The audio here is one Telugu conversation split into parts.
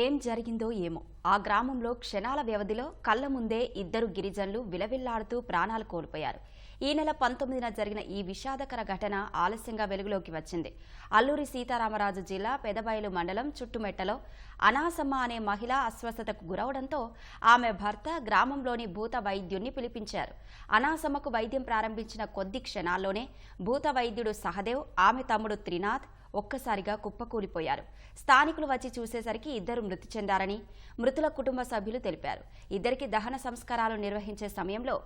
ఏం జరిగిందో ఏమో. ఆ గ్రామంలో క్షణాల వ్యవధిలో కళ్ళ ముందే ఇద్దరు గిరిజనులు విలవిల్లాడుతూ ప్రాణాలు కోల్పోయారు. ఈ నెల పంతొమ్మిదిన జరిగిన ఈ విషాదకర ఘటన ఆలస్యంగా వెలుగులోకి వచ్చింది. అల్లూరి సీతారామరాజు జిల్లా పెదబయలు మండలం చుట్టుమెట్టలో అనాసమ్మ అనే మహిళ అస్వస్థతకు గురవడంతో ఆమె భర్త గ్రామంలోని భూత వైద్యుణ్ణి పిలిపించారు. అనాసమ్మకు వైద్యం ప్రారంభించిన కొద్ది క్షణాల్లోనే భూత వైద్యుడు సహదేవ్ ఆమె తమ్ముడు త్రినాథ్ ఒక్కసారిగా కుప్పకూలిపోయారు. స్థానికులు వచ్చి చూసేసరికి ఇద్దరు మృతి చెందారని మృతుల కుటుంబ సభ్యులు తెలిపారు. ఇద్దరికి దహన సంస్కారాలు నిర్వహించే సమయంలో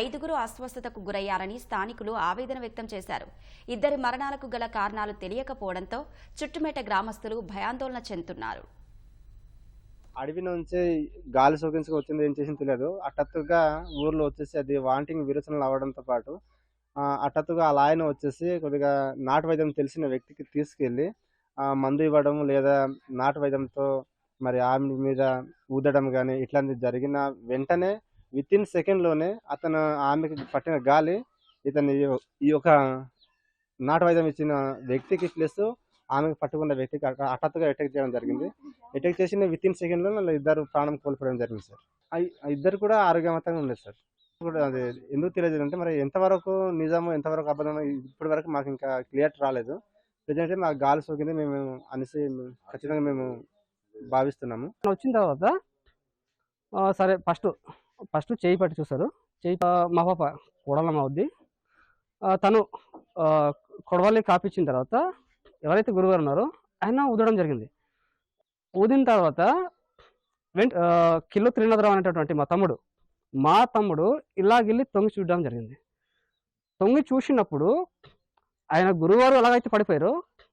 ఐదుగురు అస్వస్థతకు గురయ్యారని స్థానికులు ఆవేదన వ్యక్తం చేశారు. ఇద్దరి మరణాలకు గల కారణాలు తెలియకపోవడంతో చుట్టుమెట్ట గ్రామస్తులు భయాందోళన చెందుతున్నారు. అడవి నుంచి గాలి సోకించుకు వచ్చింది ఏం చేసింది తెలియదు. హఠాత్తుగా ఊర్లో వచ్చేసి అది వాంటింగ్ విరచనలు అవడంతో పాటు హఠాత్తుగా ఆ ఆయన వచ్చేసి కొద్దిగా నాటు వైద్యం తెలిసిన వ్యక్తికి తీసుకెళ్ళి మందు ఇవ్వడం లేదా నాటు వైద్యంతో మరి ఆమె మీద ఊదడం కానీ ఇట్లాంటివి జరిగిన వెంటనే విత్ ఇన్ సెకండ్లోనే అతను ఆమెకి పట్టిన గాలి ఇతని ఈ యొక్క నాటు వైద్యం ఇచ్చిన వ్యక్తికి ప్లస్ ఆమెకు పట్టుకున్న వ్యక్తికి హఠాత్తుగా అటాక్ చేయడం జరిగింది. అటాక్ చేసిన విత్ ఇన్ సెకండ్లో ఇద్దరు ప్రాణం కోల్పోవడం జరిగింది సార్. ఇద్దరు కూడా ఆరోగ్యవంతంగా ఉన్నారు సార్. కూడా అది ఎందుకు తెలియదు అంటే మరి ఎంతవరకు నిజము ఎంతవరకు అబద్ధం ఇప్పటి వరకు మాకు ఇంకా క్లియర్ రాలేదు. ప్రజెంట్ మాకు గాలి సోకింది మేము అనేసి ఖచ్చితంగా మేము భావిస్తున్నాము. వచ్చిన తర్వాత సరే ఫస్ట్ ఫస్ట్ చేయి పట్టి చూస్తారు చేయి మా పాప కొడలమ్మ అవుద్ది తను కొడవల్ని కొడవలి కాపించిన తర్వాత ఎవరైతే గురుగారు ఉన్నారో ఆయన ఊదడం జరిగింది. ఊదిన తర్వాత వెంట ఆ, కిలో త్రినాథరావు అనేటటువంటి మా తమ్ముడు మా తమ్ముడు ఇలాగెళ్ళి తొంగి చూడడం జరిగింది. తొంగి చూసినప్పుడు ఆయన గురువారు ఎలాగైతే పడిపోయారో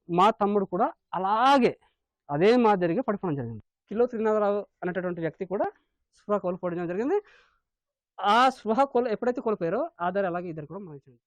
మా తమ్ముడు కూడా అలాగే అదే మాదిరిగా పడిపోవడం జరిగింది. కిలో త్రినాథరావు అనేటటువంటి వ్యక్తి కూడా స్పృహ కోల్పోవడం జరిగింది. ఆ స్పృహ కోల్ ఎప్పుడైతే కోల్పోయారో ఆ దారి అలాగే ఇద్దరు కూడా మరణించింది